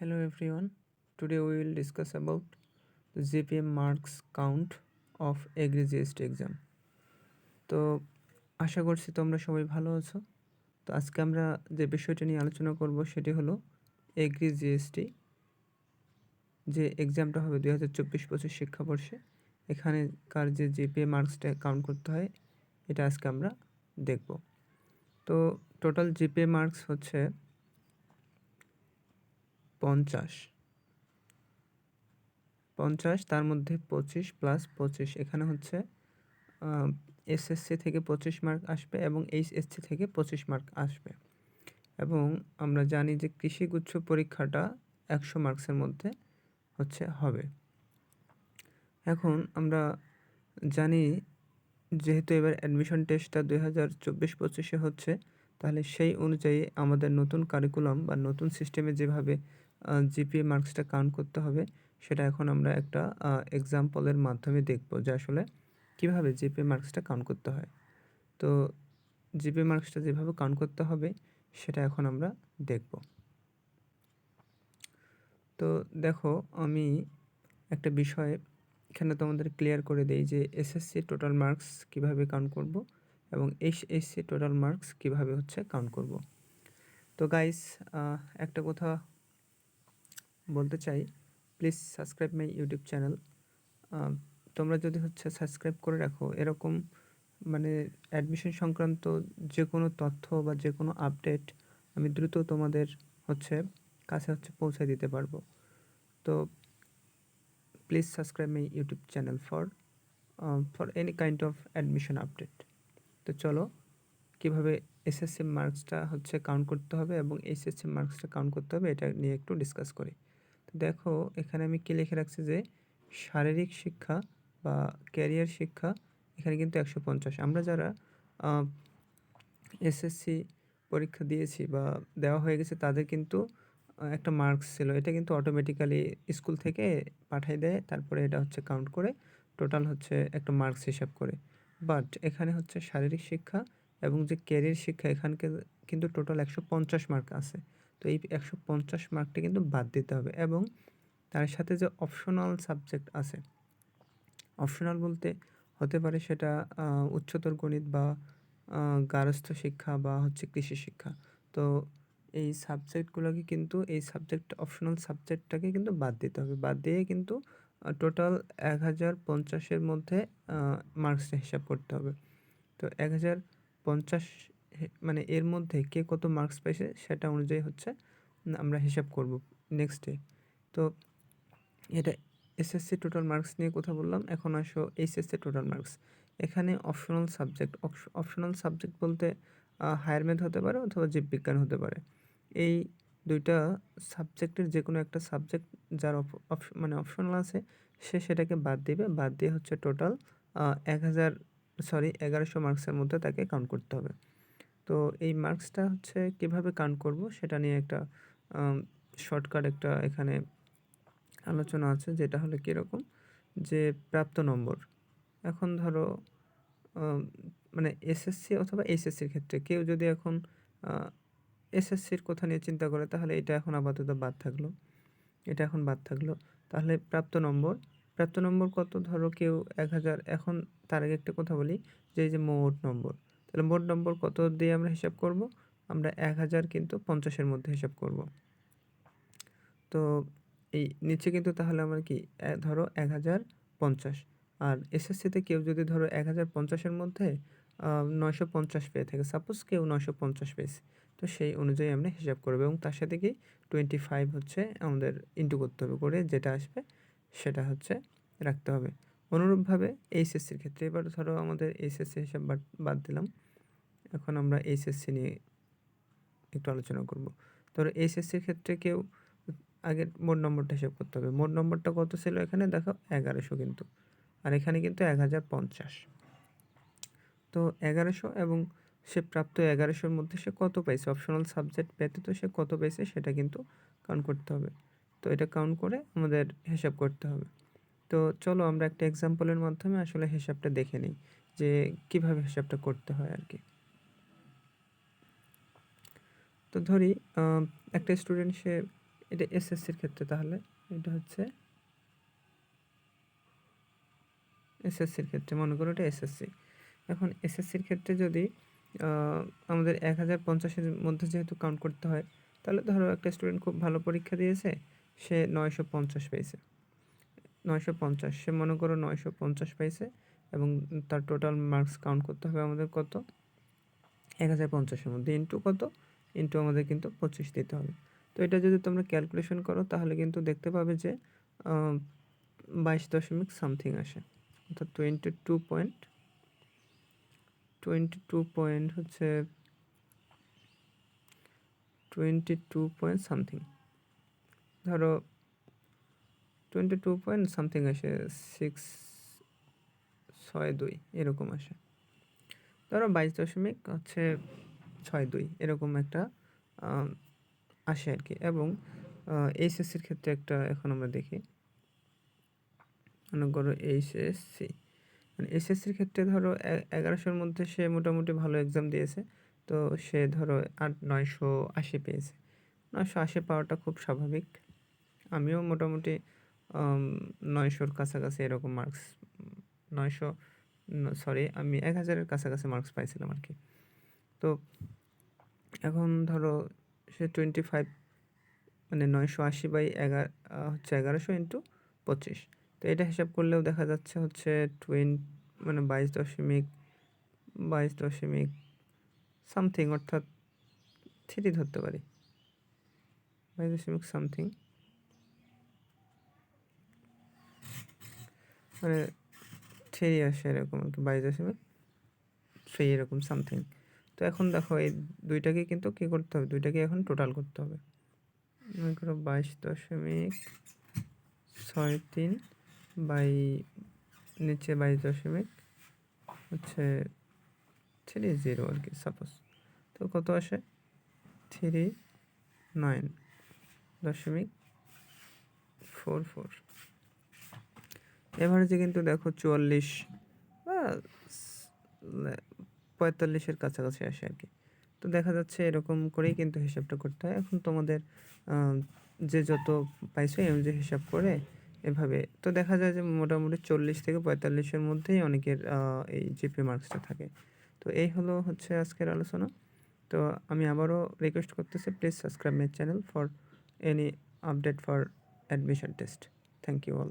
Hello, everyone. Today we will discuss about the GPM marks count of Agri GST exam. তো আশা করছি তোমরা সবাই ভালো আছো তো আজকে আমরা যে বিষয়টা নিয়ে আলোচনা করব সেটি হলো এগ্রি জিএসটি যে এক্সামটা হবে দুই হাজার চব্বিশ পঁচিশ শিক্ষাবর্ষে এখানেকার যে জিপিএ মার্কসটা কাউন্ট করতে হয়, এটা আজকে আমরা দেখব তো টোটাল জিপিএ মার্কস হচ্ছে পঞ্চাশ। পঞ্চাশ, তার মধ্যে পঁচিশ প্লাস পঁচিশ, এখানে হচ্ছে এসএসসি থেকে পঁচিশ মার্ক আসবে এবং এইচএসসি থেকে পঁচিশ মার্ক আসবে। এবং আমরা জানি যে কৃষিগুচ্ছ পরীক্ষাটা একশো মার্কসের মধ্যে হচ্ছে হবে। এখন আমরা জানি, যেহেতু এবার অ্যাডমিশন টেস্টটা দুই হাজার চব্বিশ পঁচিশে হচ্ছে, তাহলে সেই অনুযায়ী আমাদের নতুন কারিকুলাম বা নতুন সিস্টেমে যেভাবে জিপিএ মার্কসটা কাউন্ট করতে হবে, সেটা এখন আমরা একটা এক্সাম্পলের মাধ্যমে দেখব যে আসলে কীভাবে জিপিএ মার্কসটা কাউন্ট করতে হয়। তো জিপিএ মার্কসটা যেভাবে কাউন্ট করতে হবে, সেটা এখন আমরা দেখব। তো দেখো, আমি একটা বিষয় এখানে তোমাদের ক্লিয়ার করে দেই যে এসএসসি টোটাল মার্কস কীভাবে কাউন্ট করব এবং এইচএসসি টোটাল মার্কস কীভাবে হচ্ছে কাউন্ট করব। তো গাইস একটা কথা বলতে চাই please subscribe my YouTube channel তোমরা যদি হচ্ছে সাবস্ক্রাইব করে রাখো, এরকম মানে অ্যাডমিশন সংক্রান্ত যে কোনো তথ্য বা যে কোনো আপডেট আমি দ্রুত তোমাদের হচ্ছে কাছে হচ্ছে পৌঁছে দিতে পারব। তো please subscribe my YouTube channel for for any kind of admission update তো চলো, কীভাবে এসএসসি মার্কসটা হচ্ছে কাউন্ট করতে হবে এবং এইচএসসি মার্কসটা কাউন্ট করতে হবে এটা নিয়ে একটু ডিসকাস করি। দেখো, এখানে আমি কী লিখে রাখছি যে, শারীরিক শিক্ষা বা ক্যারিয়ার শিক্ষা এখানে কিন্তু একশো পঞ্চাশ। আমরা যারা এসএসসি পরীক্ষা দিয়েছি বা দেওয়া হয়ে গেছে, তাদের কিন্তু একটা মার্কস ছিল। এটা কিন্তু অটোমেটিক্যালি স্কুল থেকে পাঠিয়ে দেয়, তারপরে এটা হচ্ছে কাউন্ট করে টোটাল হচ্ছে একটা মার্কস হিসাব করে। বাট এখানে হচ্ছে শারীরিক শিক্ষা এবং যে ক্যারিয়ার শিক্ষা, এখানকে কিন্তু টোটাল একশো পঞ্চাশ মার্ক আছে। তো এই একশো পঞ্চাশ মার্কটি কিন্তু বাদ দিতে হবে এবং তার সাথে যে অপশনাল সাবজেক্ট আছে অপশনাল বলতে হতে পারে সেটা উচ্চতর গণিত বা গার্হস্থ্য শিক্ষা বা হচ্ছে কৃষি শিক্ষা। তো এই সাবজেক্টগুলোকে কিন্তু, এই সাবজেক্ট অপশনাল সাবজেক্টটাকে কিন্তু বাদ দিতে হবে। বাদ দিয়ে কিন্তু টোটাল এক হাজার পঞ্চাশের মধ্যে মার্কসটা হিসাব করতে হবে। তো এক হাজার পঞ্চাশ মানে এর মধ্যে কে কত মার্কস পাইছে সেটা অনুযায়ী হচ্ছে আমরা হিসাব করব নেক্সট ডে তো এটা এসএসসি টোটাল মার্কস নিয়ে কথা বললাম, এখন আসো এইচএসসি টোটাল মার্কস এখানে অপশনাল সাবজেক্ট অপশনাল সাবজেক্ট বলতে হায়ার ম্যাথ হতে পারে অথবা জীববিজ্ঞান হতে পারে। এই দুইটা সাবজেক্টের যে কোনো একটা সাবজেক্ট যার মানে অপশনাল আছে, সে সেটাকে বাদ দিবে, বাদ দিয়ে হচ্ছে টোটাল এক হাজার সরি এগারোশো মার্কসের মধ্যে তাকে কাউন্ট করতে হবে। তো এই মার্কসটা হচ্ছে কীভাবে কাউন্ট করব সেটা নিয়ে একটা শর্টকাট একটা এখানে আলোচনা আছে যেটা হলো কীরকম যে প্রাপ্ত নম্বর। এখন ধরো মানে এসএসসি অথবা এইচএসসির ক্ষেত্রে কেউ যদি এখন এসএসসির কথা নিয়ে চিন্তা করে তাহলে এটা এখন আপাতত বাদ থাকল। এটা এখন বাদ থাকল। তাহলে প্রাপ্ত নম্বর প্রাপ্ত নম্বর কত? ধরো কেউ এক হাজার, এখন তার আগে একটা কথা বলি যে এই যে মোট নম্বর তাহলে মোট নম্বর কত দিয়ে আমরা হিসাব করব? আমরা এক হাজার কিন্তু পঞ্চাশের মধ্যে হিসাব করব। তো এই নিচে কিন্তু তাহলে আমরা কি? ধরো এক হাজার পঞ্চাশ। আর এসএসসিতে কেউ যদি ধরো এক হাজার পঞ্চাশের মধ্যে নয়শো পঞ্চাশ পেয়ে থাকে সাপোজ কেউ নয়শো পঞ্চাশ পেয়েছে, তো সেই অনুযায়ী আমরা হিসাব করব এবং তার সাথে কি? টোয়েন্টি ফাইভ হচ্ছে আমাদের ইন্টু করতে হবে করে যেটা আসবে সেটা হচ্ছে রাখতে হবে। অনুরূপভাবে এইচএসসির ক্ষেত্রে এবার ধরো আমাদের এইচএসসি হিসাব বাদ দিলাম। এখন আমরা এইচএসসি নিয়ে একটু আলোচনা করব। ধরো এইচএসসির ক্ষেত্রে কেউ আগে মোট নম্বরটা হিসাব করতে হবে। মোট নম্বরটা কত ছিল এখানে? দেখো, এগারোশো কিন্তু। আর এখানে কিন্তু এক হাজার পঞ্চাশ। তো এগারোশো এবং সে প্রাপ্ত এগারোশোর মধ্যে সে কত পাইছে? অপশনাল সাবজেক্ট ব্যতীত সে কত পাইছে সেটা কিন্তু কাউন্ট করতে হবে। তো এটা কাউন্ট করে আমাদের হিসাব করতে হবে। তো চলো আমরা একটা এক্সাম্পলের মাধ্যমে আসলে হিসাবটা দেখে নিই যে কীভাবে হিসাবটা করতে হয় আর কি। তো ধরি একটা স্টুডেন্ট সে এটা এসএসসির ক্ষেত্রে তাহলে, এটা হচ্ছে এসএসসির ক্ষেত্রে, মনে করো এটা এসএসসি এখন এসএসসির ক্ষেত্রে যদি আমাদের এক হাজার পঞ্চাশের মধ্যে যেহেতু কাউন্ট করতে হয়, তাহলে ধরো একটা স্টুডেন্ট খুব ভালো পরীক্ষা দিয়েছে, সে নয়শো পঞ্চাশ পেয়েছে। নয়শো পঞ্চাশ, সে মনে করো নয়শো পঞ্চাশ পেয়েছে এবং তার টোটাল মার্কস কাউন্ট করতে হবে আমাদের কত? এক হাজার পঞ্চাশের মধ্যে। ইন্টু কত? ইন্টু আমাদের কিন্তু পঁচিশ দিতে হবে। তো এটা যদি তোমরা ক্যালকুলেশন করো, তাহলে কিন্তু দেখতে পাবে যে বাইশ দশমিক সামথিং আসে। অর্থাৎ twenty two point twenty two point হচ্ছে টোয়েন্টি টু পয়েন্ট সামথিং ধরো টোয়েন্টি টু পয়েন্ট সামথিং আসে সিক্স ছয়, দুই, এরকম আসে। ধরো বাইশ দশমিক হচ্ছে ছয় দুই এরকম একটা আসে আর কি এবং এইচএসসির ক্ষেত্রে একটা এখন আমরা দেখি। মনে করো এইচএসসি। মানে এসএসসির ক্ষেত্রে ধরো এগারোশোর মধ্যে সে মোটামুটি ভালো এক্সাম দিয়েছে। তো সে ধরো আট, নয়শো আশি পেয়েছে। নয়শো আশি পাওয়াটা খুব স্বাভাবিক। আমিও মোটামুটি নয়শোর কাছাকাছি এরকম মার্কস নয়শো সরি আমি এক হাজারের কাছাকাছি মার্কস পাইছিলাম আর কি তো এখন ধরো সে টোয়েন্টি ফাইভ মানে নয়শো আশি বাই এগারো হচ্ছে এগারোশো ইন্টু পঁচিশ। তো এটা হিসাব করলেও দেখা যাচ্ছে হচ্ছে টুয়েন মানে বাইশ দশমিক বাইশ দশমিক সামথিং অর্থাৎ থ্রি ধরতে পারি। বাইশ দশমিক সামথিং মানে থ্রি আসে এরকম আর কি, বাইশ দশমিক থ্রি এরকম সামথিং তো এখন দেখো এই দুইটাকে কিন্তু কী করতে হবে? দুইটাকে এখন টোটাল করতে হবে। মনে করো বাইশ দশমিক ছয় তিন বাই নিচে বাইশ দশমিক হচ্ছে থ্রি জিরো আর কি সাপোজ তো কত আসে? থ্রি নাইন দশমিক ফোর ফোর এভারেজে কিন্তু দেখো চুয়াল্লিশ বা পঁয়তাল্লিশের কাছাকাছি আসে আর কি। তো দেখা যাচ্ছে এরকম করেই কিন্তু হিসাবটা করতে হয়। এখন তোমাদের যে যত পাইছো অনুযায়ী হিসাব করে এভাবে। তো দেখা যায় যে মোটামুটি চল্লিশ থেকে পঁয়তাল্লিশের মধ্যেই অনেকের এই জিপি মার্কসটা থাকে। তো এই হলো হচ্ছে আজকের আলোচনা। তো আমি আবারও রিকোয়েস্ট করতেছি please subscribe my channel for any update for admission test thank you all